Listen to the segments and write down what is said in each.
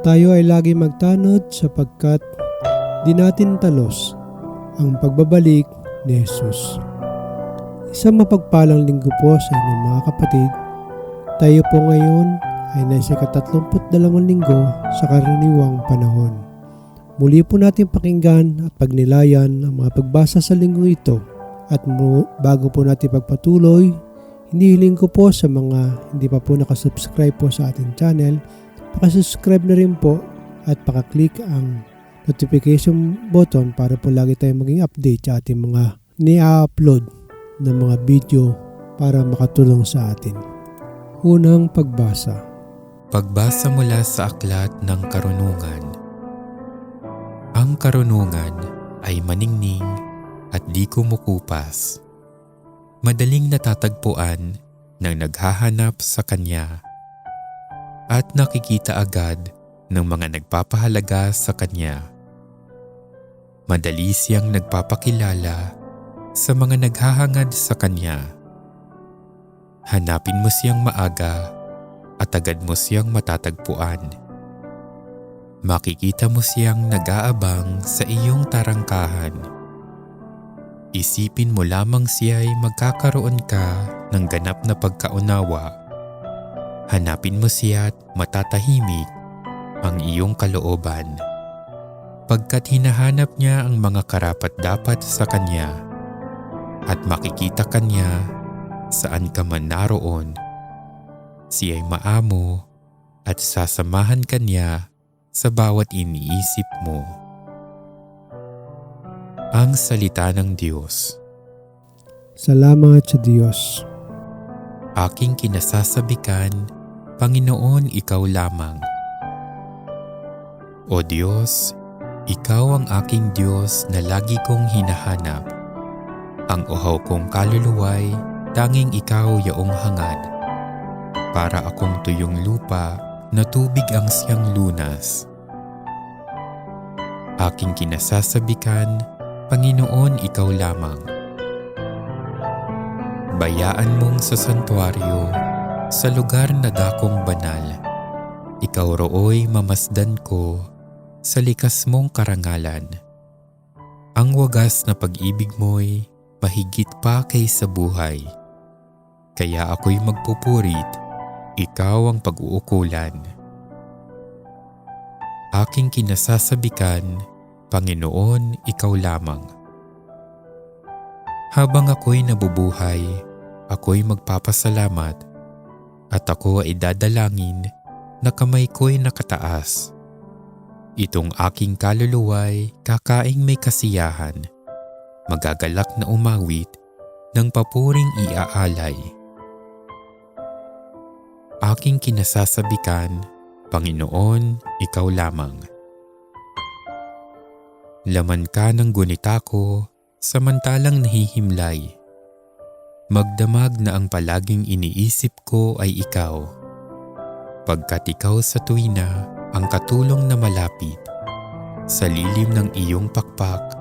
Tayo ay lagi magtanod sapagkat di natin talos ang pagbabalik ni Jesus. Isang mapagpalang linggo po sa inyong mga kapatid. Tayo po ngayon ay nasa ikatatlumput dalawang linggo sa karaniwang panahon. Muli po natin pakinggan at pagnilayan ang mga pagbasa sa linggo ito. At bago po natin pagpatuloy, hinihiling ko po sa mga hindi pa po nakasubscribe po sa ating channel, pakasubscribe na rin po at pakaclick ang notification button para po lagi tayong maging update sa ating mga ni-upload na mga video para makatulong sa atin. Unang pagbasa. Pagbasa mula sa aklat ng karunungan. Ang karunungan ay maningning at di kumukupas. Madaling natatagpuan ng naghahanap sa kanya at nakikita agad ng mga nagpapahalaga sa kanya. Madali siyang nagpapakilala sa mga naghahangad sa kanya. Hanapin mo siyang maaga at agad mo siyang matatagpuan. Makikita mo siyang nag-aabang sa iyong tarangkahan. Isipin mo lamang siya'y magkakaroon ka ng ganap na pagkaunawa. Hanapin mo siya't matatahimik ang iyong kalooban. Pagkat hinahanap niya ang mga karapat-dapat sa kanya at makikita kanya saan ka man naroon siya'y maamo at sasamahan ka niya sa bawat iniisip mo. Ang Salita ng Diyos Salamat sa Diyos. Aking kinasasabikan, Panginoon ikaw lamang. O Diyos, ikaw ang aking Diyos na lagi kong hinahanap. Ang uhaw kong kaluluway, tanging ikaw yaong hangad. Para akong tuyong lupa na tubig ang siyang lunas. Aking kinasasabikan, Panginoon ikaw lamang. Bayaan mong sa santuaryo, sa lugar na dakong banal. Ikaw rooy mamasdan ko sa likas mong karangalan. Ang wagas na pag-ibig mo'y mahigit pa kaysa buhay. Kaya ako'y magpupurit, ikaw ang pag-uukulan. Aking kinasasabikan, Panginoon, ikaw lamang. Habang ako'y nabubuhay, ako'y magpapasalamat at ako ay dadalangin na kamay ko'y nakataas. Itong aking kaluluway kakaing may kasiyahan, magagalak na umawit ng papuring iaalay. Aking kinasasabikan, Panginoon, ikaw lamang. Laman ka ng gunita ko, samantalang nahihimlay. Magdamag na ang palaging iniisip ko ay ikaw. Pagkat ikaw sa tuwina ang katulong na malapit. Sa lilim ng iyong pakpak,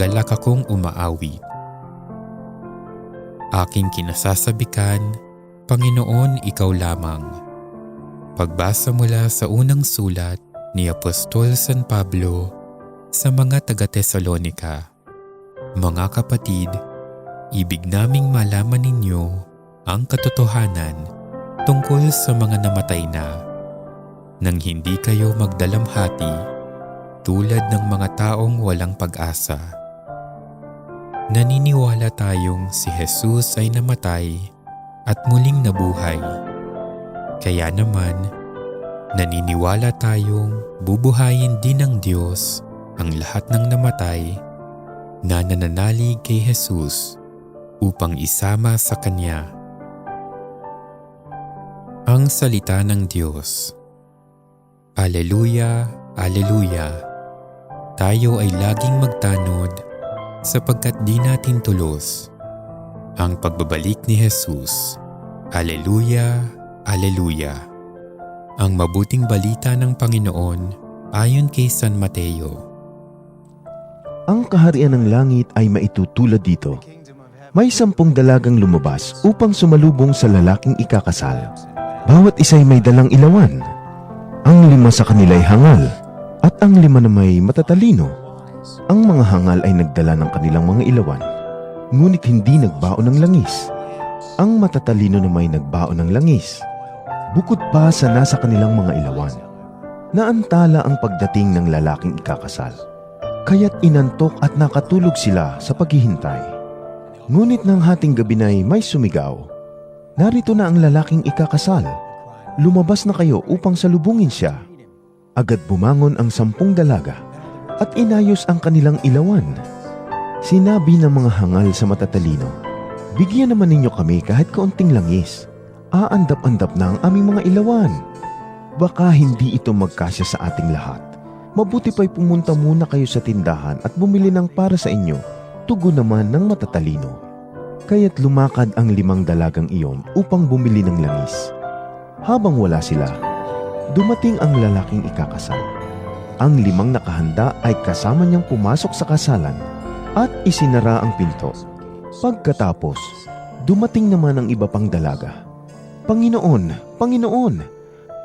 galak akong umaawit. Aking kinasasabikan, Panginoon ikaw lamang. Pagbasa mula sa unang sulat ni Apostol San Pablo sa mga taga-Tesalonika. Mga kapatid, ibig naming malaman ninyo ang katotohanan tungkol sa mga namatay na nang hindi kayo magdalamhati tulad ng mga taong walang pag-asa. Naniniwala tayong si Jesus ay namatay at muling nabuhay. Kaya naman, naniniwala tayong bubuhayin din ng Diyos ang lahat ng namatay na nananalig kay Jesus upang isama sa Kanya. Ang Salita ng Diyos Aleluya, Aleluya! Tayo ay laging magtanod sapagkat di natin tulos ang pagbabalik ni Jesus. Aleluya, Aleluya! Ang mabuting balita ng Panginoon ayon kay San Mateo. Ang kaharian ng langit ay maitutulad dito. May sampung dalagang lumabas upang sumalubong sa lalaking ikakasal. Bawat isa'y may dalang ilawan. Ang lima sa kanila ay hangal at ang lima na may matatalino. Ang mga hangal ay nagdala ng kanilang mga ilawan, ngunit hindi nagbaon ng langis. Ang matatalino na may nagbaon ng langis. Bukod pa sa nasa kanilang mga ilawan, naantala ang pagdating ng lalaking ikakasal. Kaya't inantok at nakatulog sila sa paghihintay. Ngunit ng hating gabi na may sumigaw. Narito na ang lalaking ikakasal. Lumabas na kayo upang salubungin siya. Agad bumangon ang sampung dalaga at inayos ang kanilang ilawan. Sinabi ng mga hangal sa matatalino, Bigyan naman ninyo kami kahit kaunting langis. Aandap-andap na ang aming mga ilawan. Baka hindi ito magkasya sa ating lahat. Mabuti pa'y pumunta muna kayo sa tindahan at bumili ng para sa inyo. Tugo naman ng matatalino. Kaya't lumakad ang limang dalagang iyon upang bumili ng langis. Habang wala sila, dumating ang lalaking ikakasal. Ang limang nakahanda ay kasama niyang pumasok sa kasalan at isinara ang pinto. Pagkatapos, dumating naman ang iba pang dalaga. Panginoon, Panginoon,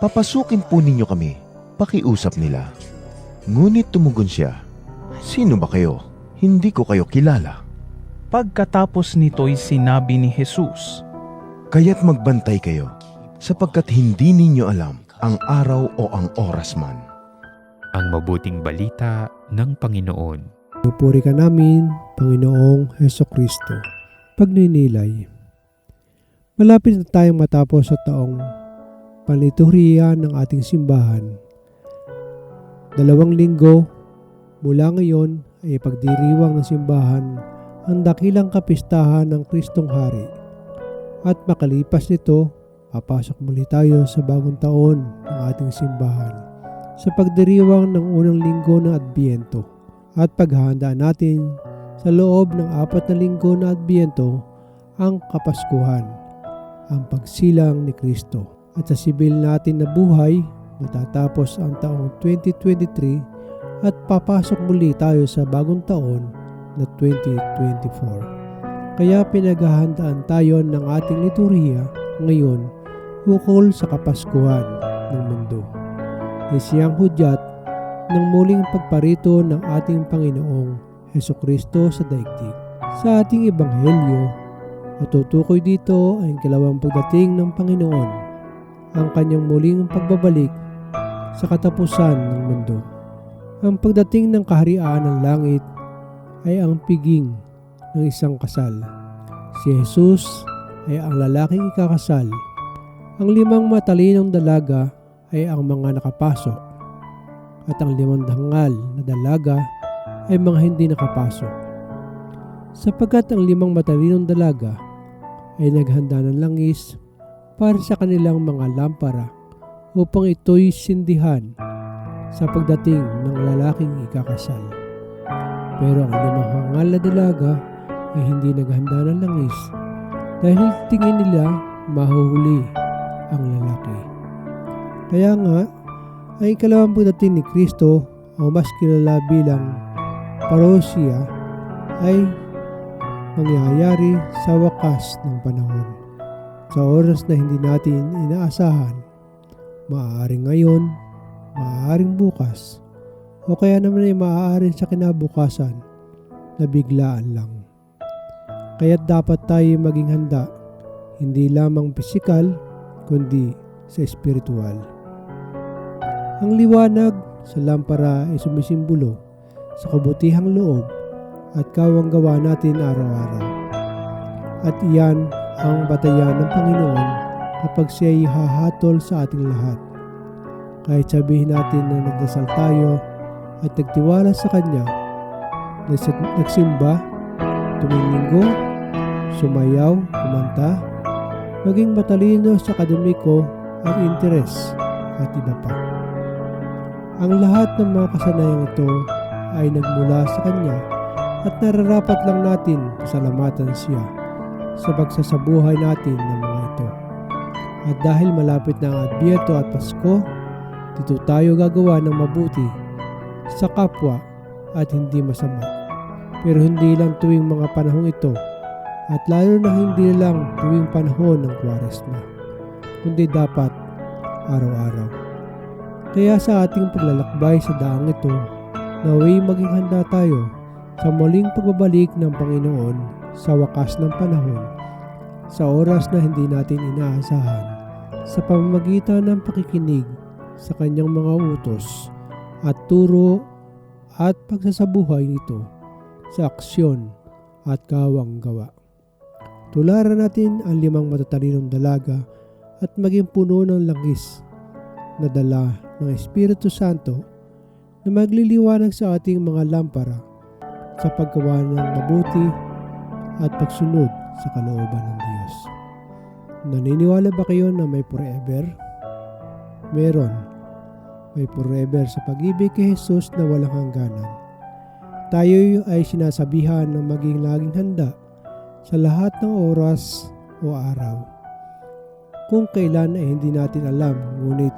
papasukin po ninyo kami, pakiusap nila. Ngunit tumugon siya, Sino ba kayo? Hindi ko kayo kilala. Pagkatapos nito'y sinabi ni Jesus, Kaya't magbantay kayo, sapagkat hindi ninyo alam ang araw o ang oras man. Ang mabuting balita ng Panginoon. Pupuri ka namin, Panginoong Heso Kristo. Pagninilay. Malapit na tayong matapos sa taong panliturhiya ng ating simbahan. Dalawang linggo mula ngayon ay pagdiriwang ng simbahan ang dakilang kapistahan ng Kristong Hari. At makalipas nito, papasok muli tayo sa bagong taon ng ating simbahan sa pagdiriwang ng unang linggo ng Adbiento at paghahanda natin sa loob ng apat na linggo na Adbiento ang Kapaskuhan, ang pagsilang ni Kristo. At sa sibil natin na buhay, matatapos ang taong 2023 at papasok muli tayo sa bagong taon na 2024. Kaya pinaghahandaan tayo ng ating liturhiya ngayon ukol sa Kapaskuhan ng mundo. Siyang hudyat ng muling pagparito ng ating Panginoong Heso Kristo sa daigdig. Sa ating Ebanghelyo, matutukoy dito ang kalawang pagdating ng Panginoon, ang kanyang muling pagbabalik sa katapusan ng mundo. Ang pagdating ng kaharian ng langit ay ang piging ng isang kasal. Si Jesus ay ang lalaking ikakasal. Ang limang matalinong dalaga ay ang mga nakapasok at ang limang dangal na dalaga ay mga hindi nakapasok. Sapagkat ang limang matalinong dalaga ay naghanda ng langis para sa kanilang mga lampara upang ito'y sindihan sa pagdating ng lalaking ikakasal. Pero ang limang hangal na dalaga ay hindi naghanda ng langis dahil tingin nila mahuhuli ang lalaki. Kaya nga, ay ikalawang pagdating ni Kristo o mas kilala bilang parousia ay mangyayari sa wakas ng panahon. Sa oras na hindi natin inaasahan, maaaring ngayon, maaaring bukas, o kaya naman ay maaaring sa kinabukasan na biglaan lang. Kaya dapat tayo maging handa, hindi lamang pisikal, kundi sa espiritual. Ang liwanag sa lampara ay sumisimbolo sa kabutihang loob at kawang gawa natin araw-araw. At iyan ang batayan ng Panginoon kapag siya ay hahatol sa ating lahat. Kahit sabihin natin na nagdasal tayo at nagtiwala sa Kanya, nags- nagsimba, tuminglingo, sumayaw, kumanta, maging matalino sa akademiko at interes at iba pa. Ang lahat ng mga kasanayang ito ay nagmula sa Kanya at nararapat lang natin pasalamatan siya sa pagsasabuhay natin ng mga ito. At dahil malapit na ang Adbieto at Pasko, dito tayo gagawa ng mabuti sa kapwa at hindi masama. Pero hindi lang tuwing mga panahong ito at lalo na hindi lang tuwing panahon ng Kwaresma, kundi dapat araw-araw. Kaya sa ating paglalakbay sa daang ito, naway maging handa tayo sa muling pagbabalik ng Panginoon sa wakas ng panahon, sa oras na hindi natin inaasahan, sa pamamagitan ng pakikinig sa kanyang mga utos at turo at pagsasabuhay nito sa aksyon at kawang gawa. Tularan natin ang limang matatalinong dalaga at maging puno ng langis na dala ng Espiritu Santo na magliliwanag sa ating mga lampara sa paggawa ng mabuti at pagsunod sa kalooban ng Diyos. Naniniwala ba kayo na may forever? Meron. May forever sa pag-ibig kay Jesus na walang hangganan. Tayo ay sinasabihan ng maging laging handa sa lahat ng oras o araw. Kung kailan ay hindi natin alam, ngunit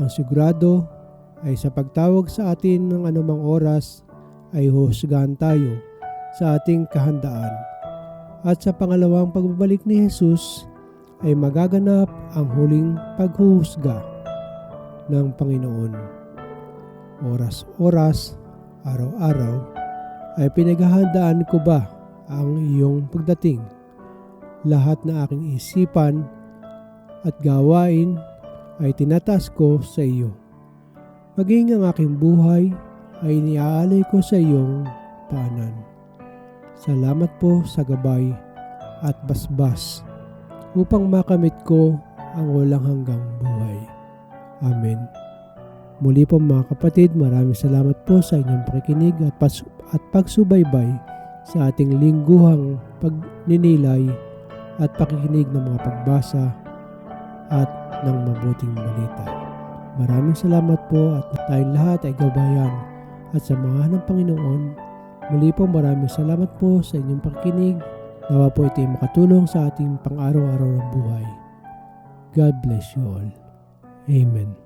ang sigurado ay sa pagtawag sa atin ng anumang oras ay husgahan tayo sa ating kahandaan. At sa pangalawang pagbabalik ni Jesus ay magaganap ang huling paghuhusga ng Panginoon. Oras-oras, araw-araw, ay pinaghahandaan ko ba ang iyong pagdating? Lahat na aking isipan at gawain ay tinataas ko sa iyo. Maging ang aking buhay ay iniaalay ko sa iyong paanan. Salamat po sa gabay at basbas upang makamit ko ang walang hanggang buhay. Amen. Muli po mga kapatid, maraming salamat po sa inyong pakikinig at, pas- at pagsubaybay sa ating lingguhang pagninilay at pakikinig ng mga pagbasa at ng mabuting balita. Maraming salamat po at tayong lahat ay gabayan at samahan ng Panginoon. Muli po maraming salamat po sa inyong pakikinig. Nawa po ito ay makatulong sa ating pang-araw-araw ng buhay. God bless you all. Amen.